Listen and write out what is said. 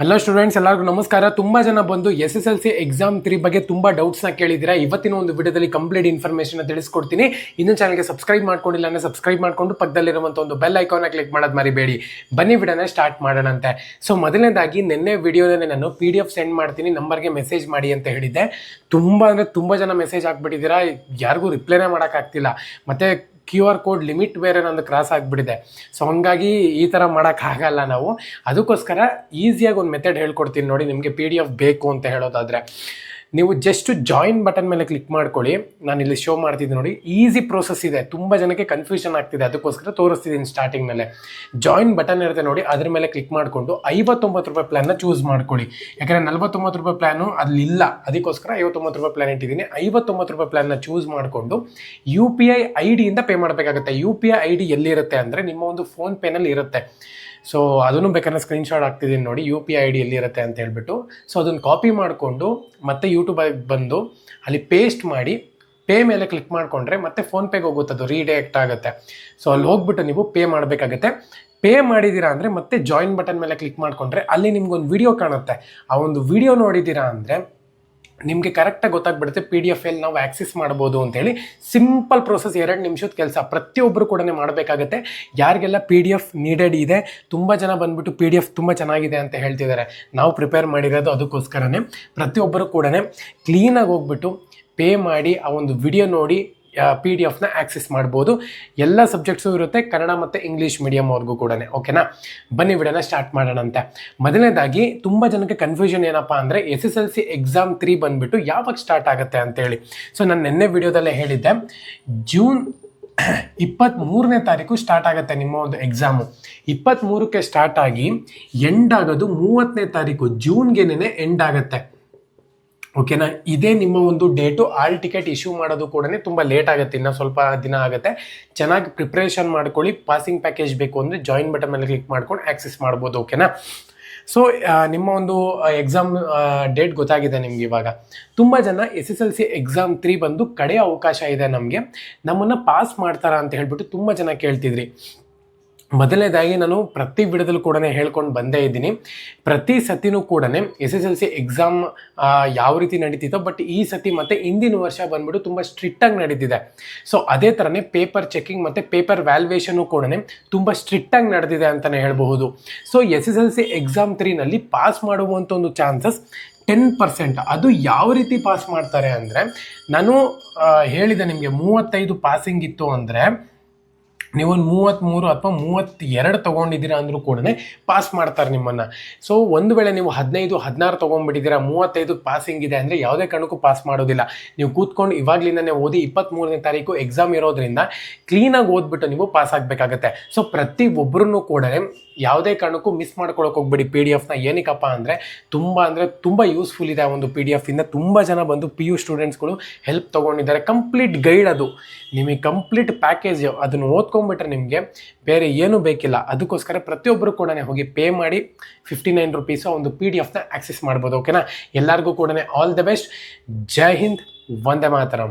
Hello students ಎಲ್ಲರಿಗೂ ನಮಸ್ಕಾರ. ತುಂಬ ಜನ ಬಂದು S S L C exam three ಬಗ್ಗೆ ತುಂಬ ಡೌಟ್ಸ್ನ ಕೇಳಿದ್ದೀರಾ? ಇವತ್ತಿನ ಒಂದು ವಿಡಿಯೋದಲ್ಲಿ ಕಂಪ್ಲೀಟ್ ಇನ್ಫಾರ್ಮೇಷನ್ ತಿಳಿಸ್ಕೊಡ್ತೀನಿ. ಇನ್ನೂ ಚಾನಲ್ಗೆ ಸಬ್ಸ್ಕ್ರೈಬ್ ಮಾಡ್ಕೊಂಡಿಲ್ಲ ಅಂದರೆ ಸಬ್ಸ್ಕ್ರೈಬ್ ಮಾಡಿಕೊಂಡು ಪಕ್ಕದಲ್ಲಿರುವಂಥ ಒಂದು ಬೆಲ್ ಐಕಾನ್ನ ಕ್ಲಿಕ್ ಮಾಡೋದು ಮರಿಬೇಡಿ. ಬನ್ನಿ ವಿಡಿಯೋನ ಸ್ಟಾರ್ಟ್ ಮಾಡೋಣಂತೆ. ಸೊ ಮೊದಲನೇದಾಗಿ ನಿನ್ನೆ ವಿಡಿಯೋನೇ ನಾನು ಪಿ ಡಿ ಎಫ್ ಸೆಂಡ್ ಮಾಡ್ತೀನಿ ನಂಬರ್ಗೆ ಮೆಸೇಜ್ ಮಾಡಿ ಅಂತ ಹೇಳಿದ್ದೆ. ತುಂಬ ಅಂದರೆ ತುಂಬ ಜನ ಮೆಸೇಜ್ ಹಾಕ್ಬಿಟ್ಟಿದ್ದೀರಾ? ಯಾರಿಗೂ ರಿಪ್ಲೈನೇ ಮಾಡೋಕ್ಕಾಗ್ತಿಲ್ಲ. ಮತ್ತು ಕ್ಯೂ ಆರ್ ಕೋಡ್ ಲಿಮಿಟ್ ಬೇರೆ ನಂದು ಕ್ರಾಸ್ ಆಗಿಬಿಟ್ಟಿದೆ. ಸೊ ಹಂಗಾಗಿ ಈ ಥರ ಮಾಡೋಕ್ಕಾಗಲ್ಲ ನಾವು. ಅದಕ್ಕೋಸ್ಕರ ಈಸಿಯಾಗಿ ಒಂದು ಮೆಥಡ್ ಹೇಳ್ಕೊಡ್ತೀನಿ ನೋಡಿ, ನಿಮಗೆ ಪಿ ಡಿ ಎಫ್ ಬೇಕು ಅಂತ ಹೇಳೋದಾದರೆ. ನೀವು ಜಸ್ಟ್ ಜಾಯಿನ್ ಬಟನ್ ಮೇಲೆ ಕ್ಲಿಕ್ ಮಾಡ್ಕೊಳ್ಳಿ. ನಾನು ಇಲ್ಲಿ ಶೋ ಮಾಡ್ತಿದ್ದೀನಿ ನೋಡಿ. ಈಸಿ ಪ್ರೋಸೆಸ್ ಇದೆ. ತುಂಬ ಜನಕ್ಕೆ ಕನ್ಫ್ಯೂಷನ್ ಆಗ್ತಿದೆ. ಅದಕ್ಕೋಸ್ಕರ ತೋರಿಸ್ತಿದ್ದೀನಿ ಸ್ಟಾರ್ಟಿಂಗ್ ಮೇಲೆ. ಜಾಯಿನ್ ಬಟನ್ ಇರುತ್ತೆ ನೋಡಿ. ಅದ್ರ ಮೇಲೆ ಕ್ಲಿಕ್ ಮಾಡಿಕೊಂಡು ಐವತ್ತೊಂಬತ್ತು ರೂಪಾಯಿ ಪ್ಲಾನ್ನ ಚೂಸ್ ಮಾಡ್ಕೊಳ್ಳಿ. ಯಾಕಂದರೆ ನಲ್ವತ್ತೊಂಬತ್ತು ರೂಪಾಯಿ ಪ್ಲ್ಯಾನು ಅಲ್ಲಿಲ್ಲ. ಅದಕ್ಕೋಸ್ಕರ ಐವತ್ತೊಂಬತ್ತು ರೂಪಾಯಿ ಪ್ಲಾನ್ ಇಟ್ಟಿದ್ದೀನಿ. ಐವತ್ತೊಂಬತ್ತು ರೂಪಾಯಿ ಪ್ಲಾನ್ನ ಚೂಸ್ ಮಾಡಿಕೊಂಡು ಯು ಪಿ ಐ ಐ ಡಿಯಿಂದ ಪೇ ಮಾಡಬೇಕಾಗುತ್ತೆ. U P I I D ಎಲ್ಲಿರುತ್ತೆ ಅಂದರೆ ನಿಮ್ಮ ಒಂದು ಫೋನ್ಪೇನಲ್ಲಿ ಇರುತ್ತೆ. ಸೊ ಅದನ್ನು ಬೇಕಾದ್ರೆ ಸ್ಕ್ರೀನ್ಶಾಟ್ ಹಾಕ್ತಿದ್ದೀನಿ ನೋಡಿ. ಯು ಪಿ ಐ ಡಿ ಎಲ್ಲಿರುತ್ತೆ ಅಂತ ಹೇಳ್ಬಿಟ್ಟು. ಸೊ ಅದನ್ನು ಕಾಪಿ ಮಾಡಿಕೊಂಡು ಮತ್ತೆ ಯೂಟ್ಯೂಬಾಗಿ ಬಂದು ಅಲ್ಲಿ ಪೇಸ್ಟ್ ಮಾಡಿ ಪೇ ಮೇಲೆ ಕ್ಲಿಕ್ ಮಾಡಿಕೊಂಡ್ರೆ ಮತ್ತೆ ಫೋನ್ಪೇಗೆ ಹೋಗುತ್ತೆ. ಅದು ರೀಡೈರೆಕ್ಟ್ ಆಗುತ್ತೆ. ಸೊ ಅಲ್ಲಿ ಹೋಗ್ಬಿಟ್ಟು ನೀವು ಪೇ ಮಾಡಬೇಕಾಗತ್ತೆ. ಪೇ ಮಾಡಿದ್ದೀರಾ ಅಂದರೆ ಮತ್ತೆ ಜಾಯಿನ್ ಬಟನ್ ಮೇಲೆ ಕ್ಲಿಕ್ ಮಾಡಿಕೊಂಡ್ರೆ ಅಲ್ಲಿ ನಿಮ್ಗೊಂದು ವಿಡಿಯೋ ಕಾಣುತ್ತೆ. ಆ ಒಂದು ವಿಡಿಯೋ ನೋಡಿದ್ದೀರಾ ಅಂದರೆ ನಿಮಗೆ ಕರೆಕ್ಟಾಗಿ ಗೊತ್ತಾಗ್ಬಿಡುತ್ತೆ ಪಿ ಡಿ ಎಫ್ ಎಲ್ಲಿ ನಾವು ಆಕ್ಸೆಸ್ ಮಾಡ್ಬೋದು ಅಂತೇಳಿ ಸಿಂಪಲ್ ಪ್ರೋಸೆಸ್ ಎರಡು ನಿಮಿಷದ ಕೆಲಸ ಪ್ರತಿಯೊಬ್ಬರು ಕೂಡ ಮಾಡಬೇಕಾಗತ್ತೆ. ಯಾರಿಗೆಲ್ಲ ಪಿ ಡಿ ಎಫ್ ನೀಡೆಡ್ ಇದೆ, ತುಂಬ ಜನ ಬಂದ್ಬಿಟ್ಟು ಪಿ ಡಿ ಎಫ್ ತುಂಬ ಚೆನ್ನಾಗಿದೆ ಅಂತ ಹೇಳ್ತಿದ್ದಾರೆ. ನಾವು ಪ್ರಿಪೇರ್ ಮಾಡಿರೋದು ಅದಕ್ಕೋಸ್ಕರನೇ ಪ್ರತಿಯೊಬ್ಬರು ಕೂಡ ಕ್ಲೀನಾಗಿ ಹೋಗ್ಬಿಟ್ಟು ಪೇ ಮಾಡಿ ಆ ಒಂದು ವಿಡಿಯೋ ನೋಡಿ ಪಿ ಡಿ ಎಫ್ನ ಆಕ್ಸೆಸ್ ಮಾಡ್ಬೋದು. ಎಲ್ಲ ಸಬ್ಜೆಕ್ಟ್ಸು ಇರುತ್ತೆ, ಕನ್ನಡ ಮತ್ತು ಇಂಗ್ಲೀಷ್ ಮೀಡಿಯಮ್ವರೆಗೂ ಕೂಡ ಓಕೆನಾ ಬನ್ನಿ ವಿಡಿಯೋನ ಸ್ಟಾರ್ಟ್ ಮಾಡೋಣಂತೆ. ಮೊದಲನೇದಾಗಿ, ತುಂಬ ಜನಕ್ಕೆ ಕನ್ಫ್ಯೂಷನ್ ಏನಪ್ಪ ಅಂದರೆ S S L C exam three ಬಂದುಬಿಟ್ಟು ಯಾವಾಗ ಸ್ಟಾರ್ಟ್ ಆಗುತ್ತೆ ಅಂತೇಳಿ. ಸೊ ನಾನು ನಿನ್ನೆ ವಿಡಿಯೋದಲ್ಲೇ ಹೇಳಿದ್ದೆ ಜೂನ್ ಇಪ್ಪತ್ತ್ಮೂರನೇ ತಾರೀಕು ಸ್ಟಾರ್ಟ್ ಆಗುತ್ತೆ ನಿಮ್ಮ ಒಂದು ಎಕ್ಸಾಮು ಇಪ್ಪತ್ತ್ಮೂರಕ್ಕೆ ಸ್ಟಾರ್ಟ್ ಆಗಿ ಎಂಡ್ ಆಗೋದು ಮೂವತ್ತನೇ ತಾರೀಕು ಜೂನ್ಗೆನೇ ಎಂಡ್ ಆಗುತ್ತೆ. ಓಕೆನಾ ಇದೇ ನಿಮ್ಮ ಒಂದು ಡೇಟು ಆಲ್ ಟಿಕೆಟ್ ಇಶ್ಯೂ ಮಾಡೋದು ಕೂಡ ತುಂಬ ಲೇಟ್ ಆಗುತ್ತೆ, ಇನ್ನು ಸ್ವಲ್ಪ ದಿನ ಆಗುತ್ತೆ. ಚೆನ್ನಾಗಿ ಪ್ರಿಪ್ರೇಷನ್ ಮಾಡ್ಕೊಳ್ಳಿ ಪಾಸಿಂಗ್ ಪ್ಯಾಕೇಜ್ ಬೇಕು ಅಂದರೆ ಜಾಯಿನ್ ಬಟನ್ ಮೇಲೆ ಕ್ಲಿಕ್ ಮಾಡ್ಕೊಂಡು ಆಕ್ಸೆಸ್ ಮಾಡ್ಬೋದು ಓಕೆನಾ ಸೊ ನಿಮ್ಮ ಒಂದು ಎಕ್ಸಾಮ್ ಡೇಟ್ ಗೊತ್ತಾಗಿದೆ ನಿಮ್ಗೆ ಇವಾಗ. ತುಂಬ ಜನ S S L C exam three ಬಂದು ಕಡೆಯ ಅವಕಾಶ ಇದೆ ನಮಗೆ. ನಮ್ಮನ್ನು ಪಾಸ್ ಮಾಡ್ತಾರಾ ಅಂತ ಹೇಳ್ಬಿಟ್ಟು ತುಂಬ ಜನ ಕೇಳ್ತಿದ್ರಿ. ಮೊದಲನೇದಾಗಿ ನಾನು ಪ್ರತಿ ವಿಡದಲ್ಲೂ ಕೂಡ ಹೇಳ್ಕೊಂಡು ಬಂದೇ ಇದ್ದೀನಿ. ಪ್ರತಿ ಸತಿನೂ ಕೂಡ S S L C exam ಯಾವ ರೀತಿ ನಡೀತಿತ್ತೋ ಬಟ್ ಈ ಸತಿ ಮತ್ತು ಹಿಂದಿನ ವರ್ಷ ಬಂದ್ಬಿಟ್ಟು ತುಂಬ ಸ್ಟ್ರಿಕ್ಟಾಗಿ ನಡೀತಿದೆ. ಸೊ ಅದೇ ಥರನೇ ಪೇಪರ್ ಚೆಕಿಂಗ್ ಮತ್ತು ಪೇಪರ್ ವ್ಯಾಲ್ಯೂಯೇಷನು ಕೂಡ ತುಂಬ ಸ್ಟ್ರಿಕ್ಟಾಗಿ ನಡೆದಿದೆ ಅಂತಲೇ ಹೇಳಬಹುದು. So S S L C exam ತ್ರೀನಲ್ಲಿ pass ಮಾಡುವಂಥ ಒಂದು ಚಾನ್ಸಸ್ ಟೆನ್ ಪರ್ಸೆಂಟ್ ಅದು ಯಾವ ರೀತಿ ಪಾಸ್ ಮಾಡ್ತಾರೆ ಅಂದರೆ, ನಾನು ಹೇಳಿದೆ ನಿಮಗೆ ಮೂವತ್ತೈದು ಪಾಸಿಂಗ್ ಇತ್ತು ಅಂದರೆ ನೀವೊಂದು ಮೂವತ್ತ್ಮೂರು ಅಥವಾ ಮೂವತ್ತೆರಡು ತೊಗೊಂಡಿದ್ದೀರಾ ಅಂದರೂ ಕೂಡ ಪಾಸ್ ಮಾಡ್ತಾರೆ ನಿಮ್ಮನ್ನು. ಸೊ ಒಂದು ವೇಳೆ ನೀವು ಹದಿನೈದು, ಹದಿನಾರು ತೊಗೊಂಡ್ಬಿಟ್ಟಿದ್ದೀರಾ, ಮೂವತ್ತೈದು ಪಾಸಿಂಗ್ ಇದೆ ಅಂದರೆ ಯಾವುದೇ ಕಾರಣಕ್ಕೂ ಪಾಸ್ ಮಾಡೋದಿಲ್ಲ. ನೀವು ಕೂತ್ಕೊಂಡು ಇವಾಗಲಿಂದನೇ ಓದಿ ಇಪ್ಪತ್ತ್ಮೂರನೇ ತಾರೀಕು ಎಕ್ಸಾಮ್ ಇರೋದ್ರಿಂದ ಕ್ಲೀನಾಗಿ ಓದ್ಬಿಟ್ಟು ನೀವು ಪಾಸ್ ಆಗಬೇಕಾಗತ್ತೆ. ಸೊ ಪ್ರತಿ ಒಬ್ಬರೂ ಕೂಡ ಯಾವುದೇ ಕಾರಣಕ್ಕೂ ಮಿಸ್ ಮಾಡ್ಕೊಳಕ್ಕೆ ಹೋಗ್ಬೇಡಿ. ಪಿ ಡಿ ಎಫ್ನ ಏನಕ್ಕಪ್ಪ ಅಂದರೆ ತುಂಬ ಅಂದರೆ ತುಂಬ ಯೂಸ್ಫುಲ್ ಇದೆ ಆ ಒಂದು ಪಿ ಡಿ ಎಫಿಂದ ತುಂಬ ಜನ ಬಂದು ಪಿ ಯು ಸ್ಟೂಡೆಂಟ್ಸ್ಗಳು ಹೆಲ್ಪ್ ತೊಗೊಂಡಿದ್ದಾರೆ. ಕಂಪ್ಲೀಟ್ ಗೈಡ್ ಅದು. ನಿಮಗೆ ಕಂಪ್ಲೀಟ್ ಪ್ಯಾಕೇಜ್ ಅದನ್ನು ಓದ್ಕೊಂಡ್ಬಿಟ್ರೆ ನಿಮಗೆ ಬೇರೆ ಏನೂ ಬೇಕಿಲ್ಲ. ಅದಕ್ಕೋಸ್ಕರ ಪ್ರತಿಯೊಬ್ಬರು ಕೂಡ ಹೋಗಿ ಪೇ ಮಾಡಿ ಫಿಫ್ಟಿ ನೈನ್ ರುಪೀಸ್ ಒಂದು ಪಿ ಡಿ ಎಫ್ನ ಆಕ್ಸೆಸ್ ಮಾಡ್ಬೋದು ಓಕೆನಾ ಎಲ್ಲರಿಗೂ ಕೂಡ ಆಲ್ ದ ಬೆಸ್ಟ್ ಜೈ ಹಿಂದ್, ವಂದೇ ಮಾತರಂ.